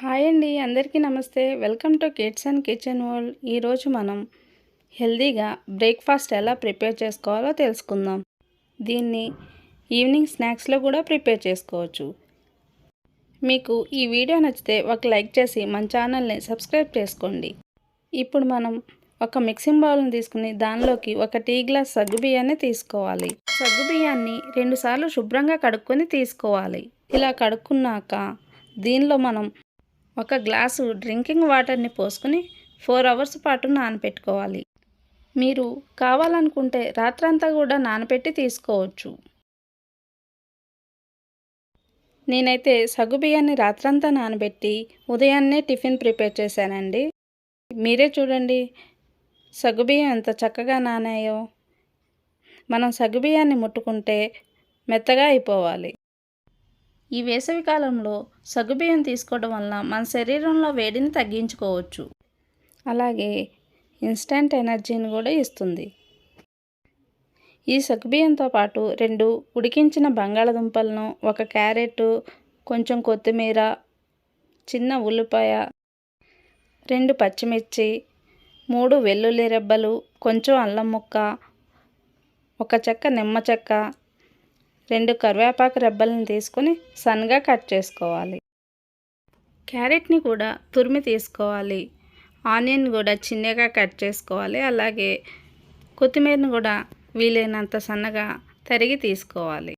Hi అండి అందరికీ నమస్తే. Welcome to kids and kitchen world. ఈరోజు మనం హెల్దీగా బ్రేక్ఫాస్ట్ ఎలా ప్రిపేర్ చేసుకోవాలో తెలుసుకుందాం. దీన్ని ఈవినింగ్ స్నాక్స్లో కూడా ప్రిపేర్ చేసుకోవచ్చు. మీకు ఈ వీడియో నచ్చితే ఒక లైక్ చేసి మన ఛానల్ని సబ్స్క్రైబ్ చేసుకోండి. ఇప్పుడు మనం ఒక మిక్సింగ్ బౌల్ని తీసుకుని దానిలోకి ఒక టీ గ్లాస్ సగ్గుబియ్యాన్ని తీసుకోవాలి. సగ్గుబియ్యాన్ని రెండుసార్లు శుభ్రంగా కడుక్కొని తీసుకోవాలి. ఇలా కడుక్కున్నాక దీనిలో మనం ఒక గ్లాసు డ్రింకింగ్ వాటర్ని పోసుకుని ఫోర్ అవర్స్ పాటు నానబెట్టుకోవాలి మీరు కావాలనుకుంటే రాత్రంతా కూడా నానబెట్టి తీసుకోవచ్చు. నేనైతే సగ్గుబియ్యాన్ని రాత్రంతా నానబెట్టి ఉదయాన్నే టిఫిన్ ప్రిపేర్ చేశానండి. మీరే చూడండి సగ్గుబియ్యం ఎంత చక్కగా నానాయో. మనం సగ్గుబియ్యాన్ని ముట్టుకుంటే మెత్తగా అయిపోవాలి. ఈ వేసవి కాలంలో సగ్గుబియ్యం తీసుకోవడం వలన మన శరీరంలో వేడిని తగ్గించుకోవచ్చు. అలాగే ఇన్స్టంట్ ఎనర్జీని కూడా ఇస్తుంది. ఈ సగ్గుబియ్యంతో పాటు రెండు ఉడికించిన బంగాళదుంపలను ఒక క్యారెట్ కొంచెం కొత్తిమీర చిన్న ఉల్లిపాయ రెండు పచ్చిమిర్చి మూడు వెల్లుల్లి రెబ్బలు కొంచెం అల్లం ముక్క ఒక చెక్క నిమ్మ చెక్క రెండు కరివేపాకు రెబ్బలను తీసుకొని సన్నగా కట్ చేసుకోవాలి. క్యారెట్ని కూడా తురిమి తీసుకోవాలి. ఆనియన్ కూడా చిన్నగా కట్ చేసుకోవాలి. అలాగే కొత్తిమీరని కూడా వీలైనంత సన్నగా తరిగి తీసుకోవాలి.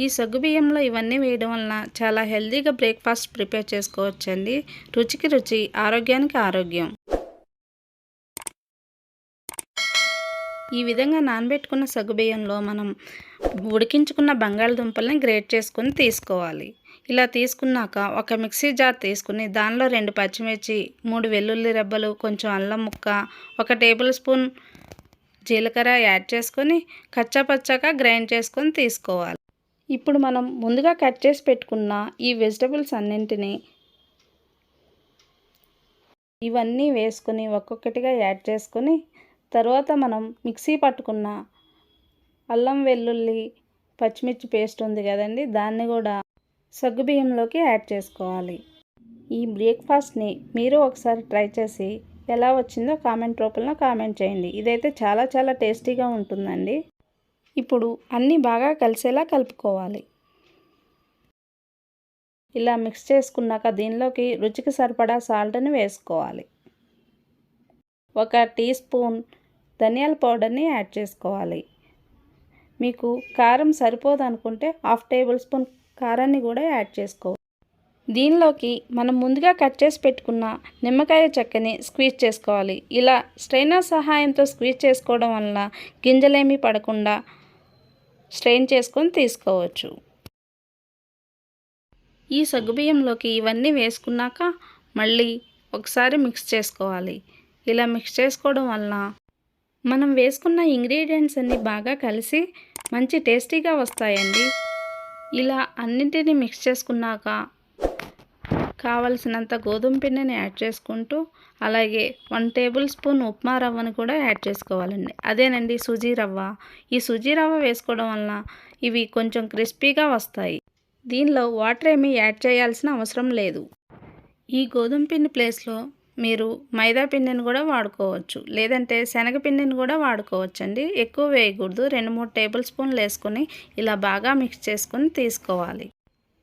ఈ సగ్గు బియ్యంలో ఇవన్నీ వేయడం వలన చాలా హెల్తీగా బ్రేక్ఫాస్ట్ ప్రిపేర్ చేసుకోవచ్చండి. రుచికి రుచి ఆరోగ్యానికి ఆరోగ్యం. ఈ విధంగా నానబెట్టుకున్న సగ్గుబియ్యంలో మనం ఉడికించుకున్న బంగాళదుంపల్ని గ్రేట్ చేసుకుని తీసుకోవాలి. ఇలా తీసుకున్నాక ఒక మిక్సీ జార్ తీసుకుని దానిలో రెండు పచ్చిమిర్చి మూడు వెల్లుల్లి రెబ్బలు కొంచెం అల్లం ముక్క ఒక టేబుల్ స్పూన్ జీలకర్ర యాడ్ చేసుకొని కచ్చాపచ్చాగా గ్రైండ్ చేసుకొని తీసుకోవాలి. ఇప్పుడు మనం ముందుగా కట్ చేసి పెట్టుకున్న ఈ వెజిటబుల్స్ అన్నింటినీ ఇవన్నీ వేసుకొని ఒక్కొక్కటిగా యాడ్ చేసుకొని తర్వాత మనం మిక్సీ పట్టుకున్న అల్లం వెల్లుల్లి పచ్చిమిర్చి పేస్ట్ ఉంది కదండి దాన్ని కూడా సగ్గుబియ్యంలోకి యాడ్ చేసుకోవాలి. ఈ బ్రేక్ఫాస్ట్ని మీరు ఒకసారి ట్రై చేసి ఎలా వచ్చిందో కామెంట్ రూపంలో కామెంట్ చేయండి. ఇదైతే చాలా చాలా టేస్టీగా ఉంటుందండి. ఇప్పుడు అన్నీ బాగా కలిసేలా కలుపుకోవాలి. ఇలా మిక్స్ చేసుకున్నాక దీనిలోకి రుచికి సరిపడా సాల్ట్ని వేసుకోవాలి. ఒక టీ స్పూన్ ధనియాల పౌడర్ని యాడ్ చేసుకోవాలి. మీకు కారం సరిపోదు అనుకుంటే హాఫ్ టేబుల్ స్పూన్ కారాన్ని కూడా యాడ్ చేసుకోవాలి దీనిలోకి మనం ముందుగా కట్ చేసి పెట్టుకున్న నిమ్మకాయ చెక్కని స్క్వీజ్ చేసుకోవాలి. ఇలా స్ట్రైనర్ సహాయంతో స్క్వీజ్ చేసుకోవడం వల్ల గింజలేమీ పడకుండా స్ట్రెయిన్ చేసుకొని తీసుకోవచ్చు. ఈ సగ్గుబియ్యంలోకి ఇవన్నీ వేసుకున్నాక మళ్ళీ ఒకసారి మిక్స్ చేసుకోవాలి. ఇలా మిక్స్ చేసుకోవడం వలన మనం వేసుకున్న ఇంగ్రీడియంట్స్ అన్నీ బాగా కలిసి మంచి టేస్టీగా వస్తాయండి. ఇలా అన్నింటినీ మిక్స్ చేసుకున్నాక కావలసినంత గోధుమ పిండిని యాడ్ చేసుకుంటూ అలాగే వన్ టేబుల్ స్పూన్ ఉప్మా రవ్వను కూడా యాడ్ చేసుకోవాలండి. అదేనండి సుజీ రవ్వ. ఈ సుజీ రవ్వ వేసుకోవడం వలన ఇవి కొంచెం క్రిస్పీగా వస్తాయి. దీనిలో వాటర్ ఏమీ యాడ్ చేయాల్సిన అవసరం లేదు. ఈ గోధుమ పిండి ప్లేస్లో మీరు మైదా పిండిని కూడా వాడుకోవచ్చు. లేదంటే శనగపిండిని కూడా వాడుకోవచ్చు అండి ఎక్కువ వేయకూడదు. రెండు మూడు టేబుల్ స్పూన్లు వేసుకొని ఇలా బాగా మిక్స్ చేసుకొని తీసుకోవాలి.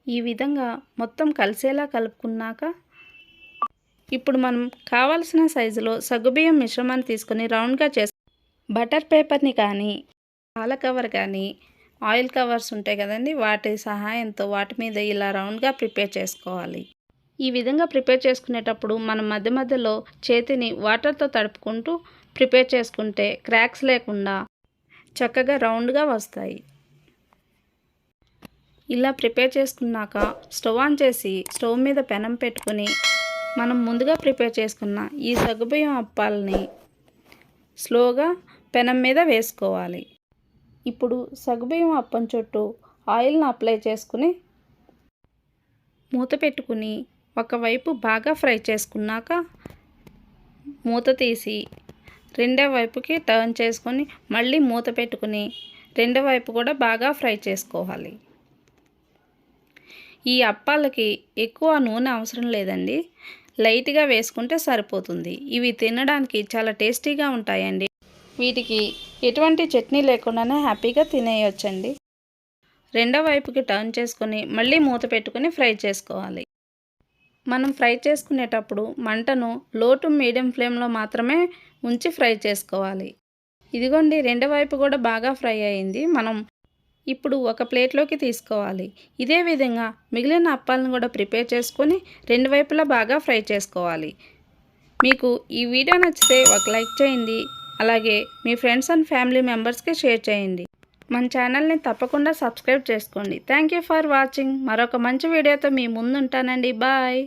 ఈ విధంగా మొత్తం కలిసేలా కలుపుకున్నాక ఇప్పుడు మనం కావాల్సిన సైజులో సగ్గుబియ్యం మిశ్రమాన్ని తీసుకొని రౌండ్గా చేసు బటర్ పేపర్ని కానీ పాల కవర్ కానీ ఆయిల్ కవర్స్ ఉంటాయి కదండి వాటి సహాయంతో వాటి మీద ఇలా రౌండ్గా ప్రిపేర్ చేసుకోవాలి. ఈ విధంగా ప్రిపేర్ చేసుకునేటప్పుడు మనం మధ్య మధ్యలో చేతిని వాటర్తో తడుపుకుంటూ ప్రిపేర్ చేసుకుంటే క్రాక్స్ లేకుండా చక్కగా రౌండ్గా వస్తాయి. ఇలా ప్రిపేర్ చేసుకున్నాక స్టవ్ ఆన్ చేసి స్టవ్ మీద పెనం పెట్టుకుని మనం ముందుగా ప్రిపేర్ చేసుకున్న ఈ సగ్గుబియ్యం అప్పాలని స్లోగా పెనం మీద వేసుకోవాలి. ఇప్పుడు సగ్గుబియ్యం అప్పం చుట్టూ ఆయిల్ని అప్లై చేసుకుని మూత పెట్టుకుని ఒకవైపు బాగా ఫ్రై చేసుకున్నాక మూత తీసి రెండో వైపుకి టర్న్ చేసుకొని మళ్ళీ మూత పెట్టుకుని రెండో వైపు కూడా బాగా ఫ్రై చేసుకోవాలి. ఈ అప్పాలకి ఎక్కువ నూనె అవసరం లేదండి. లైట్గా వేసుకుంటే సరిపోతుంది. ఇవి తినడానికి చాలా టేస్టీగా ఉంటాయండి. వీటికి ఎటువంటి చట్నీ లేకుండానే హ్యాపీగా తినేయొచ్చండి. రెండో వైపుకి టర్న్ చేసుకొని మళ్ళీ మూత పెట్టుకొని ఫ్రై చేసుకోవాలి. మనం ఫ్రై చేసుకునేటప్పుడు మంటను లో టు మీడియం ఫ్లేమ్లో మాత్రమే ఉంచి ఫ్రై చేసుకోవాలి. ఇదిగోండి రెండో వైపు కూడా బాగా ఫ్రై అయింది. మనం ఇప్పుడు ఒక ప్లేట్లోకి తీసుకోవాలి. ఇదే విధంగా మిగిలిన అప్పాలను కూడా ప్రిపేర్ చేసుకొని రెండు వైపులా బాగా ఫ్రై చేసుకోవాలి. మీకు ఈ వీడియో నచ్చితే ఒక లైక్ చేయండి. అలాగే మీ ఫ్రెండ్స్ అండ్ ఫ్యామిలీ మెంబర్స్కి షేర్ చేయండి. మన ఛానల్ని తప్పకుండా సబ్స్క్రైబ్ చేసుకోండి. థ్యాంక్ యూ ఫర్ వాచింగ్ మరొక మంచి వీడియోతో మీ ముందు ఉంటానండి బాయ్